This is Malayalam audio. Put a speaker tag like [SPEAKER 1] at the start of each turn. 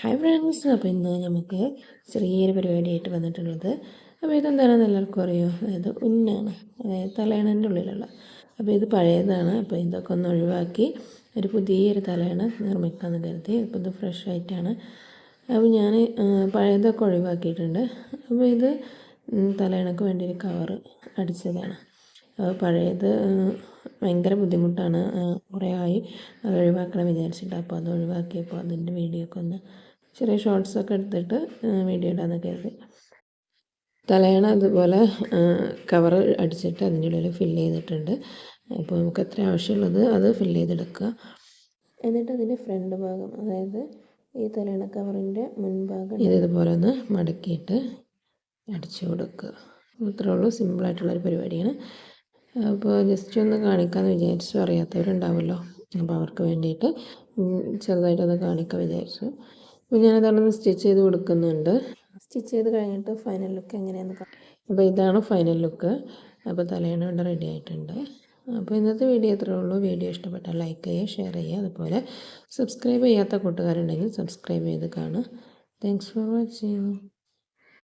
[SPEAKER 1] ഹായ് ഫ്രണ്ട്സ് അപ്പോൾ ഇന്ന് നമുക്ക് ചെറിയൊരു പരിപാടിയായിട്ട് വന്നിട്ടുള്ളത്. അപ്പോൾ ഇതെന്താണെന്ന് എല്ലാവർക്കും അറിയോ? അതായത് ഉന്നാണ് അതായത് തലയണന്റെ ഉള്ളിലുള്ള. അപ്പോൾ ഇത് പഴയതാണ്. അപ്പോൾ ഇതൊക്കെ ഒന്ന് ഒഴിവാക്കി ഒരു പുതിയൊരു തലയണ നിർമ്മിക്കാമെന്ന് കരുതി. അപ്പോൾ ഇത് ഫ്രഷ് ആയിട്ടാണ്. അപ്പോൾ ഞാൻ പഴയതൊക്കെ ഒഴിവാക്കിയിട്ടുണ്ട്. അപ്പോൾ ഇത് തലയണക്ക് വേണ്ടി ഒരു കവർ അടിച്ചതാണ്. പഴയത് ഭയങ്കര ബുദ്ധിമുട്ടാണ്. കുറേ ആയി. അത് ഒഴിവാക്കണം വിചാരിച്ചിട്ട് അപ്പോൾ അത് ഒഴിവാക്കിയപ്പോൾ അതിന്റെ വീഡിയോ ഒക്കെ ഒന്ന് ചെറിയ ഷോർട്സ് ഒക്കെ എടുത്തിട്ട് വീഡിയോ ഇടാമെന്ന് കരുതി. തലയണ അതുപോലെ കവർ അടിച്ചിട്ട് അതിന്റെ ഉള്ളിൽ ഫില്ല് ചെയ്തിട്ടുണ്ട്. അപ്പോൾ നമുക്ക് എത്ര ആവശ്യമുള്ളത് അത് ഫില്ല് ചെയ്തെടുക്കുക എന്നിട്ട് അതിന്റെ ഫ്രണ്ട് ഭാഗം അതായത് ഈ തലയണ കവറിന്റെ മുൻഭാഗം ഇതുപോലെ ഒന്ന് മടക്കിയിട്ട് അടിച്ചു കൊടുക്കുക. ഇത്രേ ഉള്ളൂ. സിമ്പിളായിട്ടുള്ളൊരു പരിപാടിയാണ്. അപ്പോൾ ജസ്റ്റ് ഒന്ന് കാണിക്കാമെന്ന് വിചാരിച്ചു. അറിയാത്തവരുണ്ടാവുമല്ലോ അപ്പോൾ അവർക്ക് വേണ്ടിയിട്ട് ചെറുതായിട്ടൊന്ന് കാണിക്കാൻ വിചാരിച്ചു. അപ്പോൾ ഞാനതൊന്ന് സ്റ്റിച്ച് ചെയ്ത് കൊടുക്കുന്നുണ്ട്. സ്റ്റിച്ച് ചെയ്ത് കഴിഞ്ഞിട്ട് ഫൈനൽ ലുക്ക് എങ്ങനെയാണെന്ന് അപ്പോൾ ഇതാണ് ഫൈനൽ ലുക്ക്. അപ്പോൾ തലേണ ഇവിടെ റെഡി ആയിട്ടുണ്ട്. അപ്പോൾ ഇന്നത്തെ വീഡിയോ ഇത്രേ ഉള്ളൂ. വീഡിയോ ഇഷ്ടപ്പെട്ടാൽ ലൈക്ക് ചെയ്യുക ഷെയർ ചെയ്യുക. അതുപോലെ സബ്സ്ക്രൈബ് ചെയ്യാത്ത കൂട്ടുകാരുണ്ടെങ്കിൽ സബ്സ്ക്രൈബ് ചെയ്ത് കാണുക. Thanks for watching